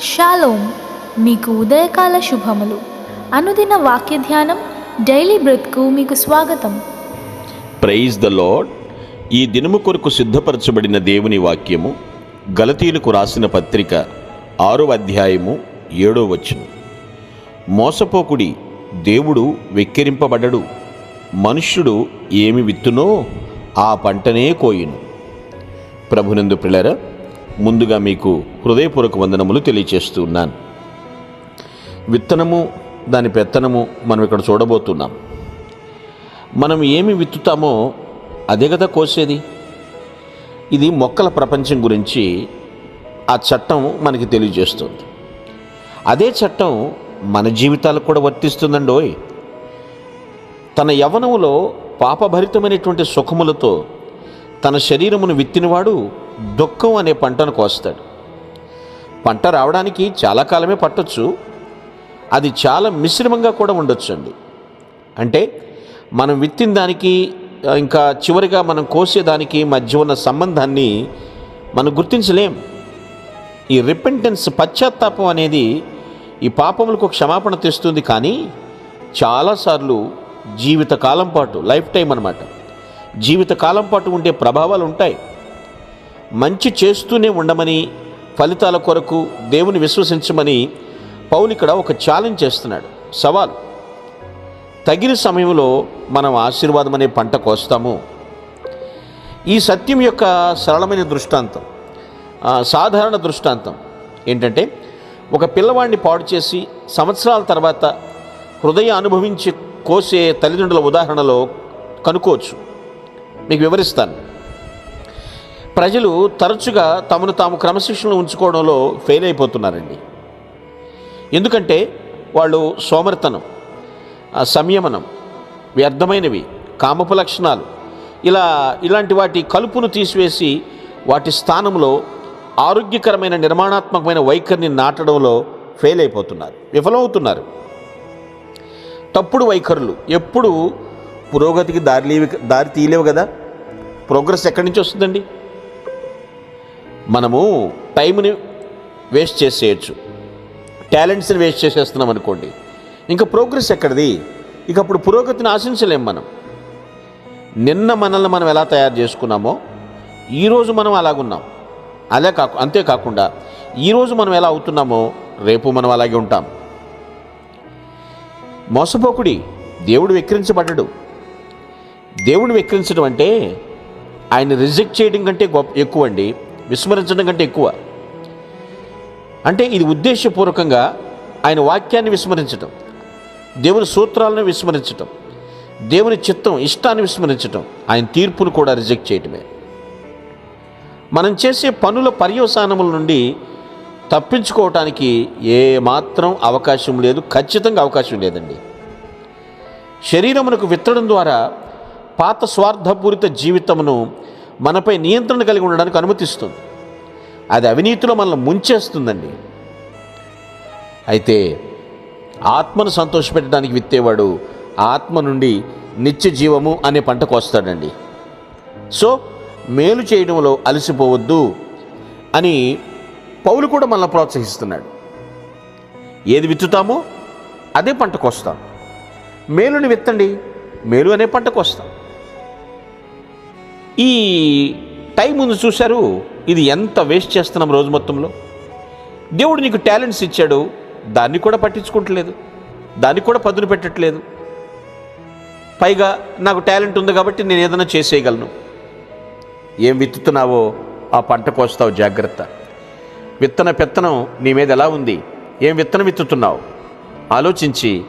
Shalom మీకు ఉదయకాల శుభములు. అనుదిన వాక్య ధ్యానం డైలీ బ్రెత్కు మీకు స్వాగతం. Praise the lord. ఈ దినము కొరకు సిద్ధపరచబడిన దేవుని వాక్యము గలతీలకు రాసిన పత్రిక ఆరో అధ్యాయము ఏడో వచనం. మోసపోకుడి దేవుడు వెక్కిరింపబడడు మనుష్యుడు ఏమి విత్తునో ఆ పంటనే కోయును. ప్రభునందు పిల్లరా ముందుగా మీకు హృదయపూర్వక వందనములు తెలియచేస్తూ ఉన్నాను విత్తనము దాని పెత్తనము మనం ఇక్కడ చూడబోతున్నాం. మనం ఏమి విత్తుతామో అదే కదా కోసేది. ఇది మొక్కల ప్రపంచం గురించి ఆ చట్టం మనకి తెలియజేస్తుంది. అదే చట్టం మన జీవితాలకు కూడా వర్తిస్తుందండోయ్ తన యవనములో పాపభరితమైనటువంటి సుఖములతో తన శరీరమును విత్తినవాడు దుఃఖం అనే పంటను కోస్తాడు. పంట రావడానికి చాలా కాలమే పట్టొచ్చు. అది చాలా మిశ్రమంగా కూడా ఉండొచ్చు అండి అంటే మనం విత్తిన దానికి ఇంకా చివరిగా మనం కోసేదానికి మధ్య ఉన్న సంబంధాన్ని మనం గుర్తించలేం. ఈ రిపెంటెన్స్ పశ్చాత్తాపం అనేది ఈ పాపములకు క్షమాపణ తెస్తుంది కానీ చాలాసార్లు జీవితకాలం పాటు లైఫ్ టైం అనమాట జీవితకాలం పాటు ఉండే ప్రభావాలు ఉంటాయి. మంచి చేస్తూనే ఉండమని ఫలితాల కొరకు దేవుని విశ్వసించమని పౌలు ఇక్కడ ఒక ఛాలెంజ్ చేస్తున్నాడు. సవాల్ తగిన సమయంలో మనం ఆశీర్వాదం అనే పంట కోస్తాము. ఈ సత్యం యొక్క సరళమైన దృష్టాంతం సాధారణ దృష్టాంతం ఏంటంటే ఒక పిల్లవాడిని పాడు చేసి సంవత్సరాల తర్వాత హృదయ అనుభవించి కోసే తల్లిదండ్రుల ఉదాహరణలో కనుక్కోవచ్చు. మీకు వివరిస్తాను. ప్రజలు తరచుగా తమను తాము క్రమశిక్షణలో ఉంచుకోవడంలో ఫెయిల్ అయిపోతున్నారండి. ఎందుకంటే వాళ్ళు సోమరితనం సంయమనం వ్యర్థమైనవి కామపు లక్షణాలు. ఇలా ఇలాంటి వాటి కలుపును తీసివేసి వాటి స్థానంలో ఆరోగ్యకరమైన నిర్మాణాత్మకమైన వైఖరిని నాటడంలో ఫెయిల్ అయిపోతున్నారు విఫలమవుతున్నారు. తప్పుడు వైఖరులు ఎప్పుడు పురోగతికి దారి దారి తీయలేవు కదా? ప్రోగ్రెస్ ఎక్కడి నుంచి వస్తుందండి? మనము టైంని వేస్ట్ చేసేయచ్చు. టాలెంట్స్ని వేస్ట్ చేసేస్తున్నాం అనుకోండి. ఇంకా ప్రోగ్రెస్ ఎక్కడిది? ఇక అప్పుడు పురోగతిని ఆశించలేం మనం. నిన్న మనల్ని మనం ఎలా తయారు చేసుకున్నామో ఈరోజు మనం అలాగున్నాం. అలా కాకు అంతేకాకుండా ఈరోజు మనం ఎలా అవుతున్నామో రేపు మనం అలాగే ఉంటాం. మోసపోకుడి దేవుడు వెక్కిరించబడ్డాడు. దేవుడిని వెక్కిరించడం అంటే ఆయన రిజెక్ట్ చేయడం కంటే గొప్ప ఎక్కువ అండి విస్మరించడం కంటే ఎక్కువ. అంటే ఇది ఉద్దేశపూర్వకంగా ఆయన వాక్యాన్ని విస్మరించటం దేవుని సూత్రాలను విస్మరించటం దేవుని చిత్తం ఇష్టాన్ని విస్మరించటం ఆయన తీర్పును కూడా రిజెక్ట్ చేయటమే. మనం చేసే పనుల పర్యవసానముల నుండి తప్పించుకోవటానికి ఏమాత్రం అవకాశం లేదు ఖచ్చితంగా అవకాశం లేదండి. శరీరమునకు విత్తడం ద్వారా పాత స్వార్థపూరిత జీవితమును మనపై నియంత్రణ కలిగి ఉండడానికి అనుమతిస్తుంది. అది అవినీతిలో మనల్ని ముంచేస్తుందండి. అయితే ఆత్మను సంతోషపెట్టడానికి విత్తేవాడు ఆత్మ నుండి నిత్య జీవము అనే పంట కోస్తాడండి. సో మేలు చేయడంలో అలసిపోవద్దు అని పౌలు కూడా మనల్ని ప్రోత్సహిస్తున్నాడు. ఏది విత్తుతామో అదే పంట కోస్తాం. మేలుని విత్తండి. మేలు అనే పంట కోస్తాం. ఈ టైం ఉంది చూశారు. ఇది ఎంత వేస్ట్ చేస్తున్నాం రోజు మొత్తంలో? దేవుడు నీకు టాలెంట్స్ ఇచ్చాడు. దాన్ని కూడా పట్టించుకుంటలేదు. దాన్ని కూడా పదును పెట్టట్లేదు. పైగా నాకు టాలెంట్ ఉంది కాబట్టి నేను ఏదైనా చేసేయగలను. ఏం విత్తుతున్నావో ఆ పంట కోస్తావు జాగ్రత్త. విత్తన పెత్తనం నీ మీద ఎలా ఉంది? ఏం విత్తనం విత్తుతున్నావు? ఆలోచించి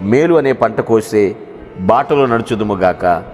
మేలు అనే పంట కోసే బాటలో నడుచుదుముగాక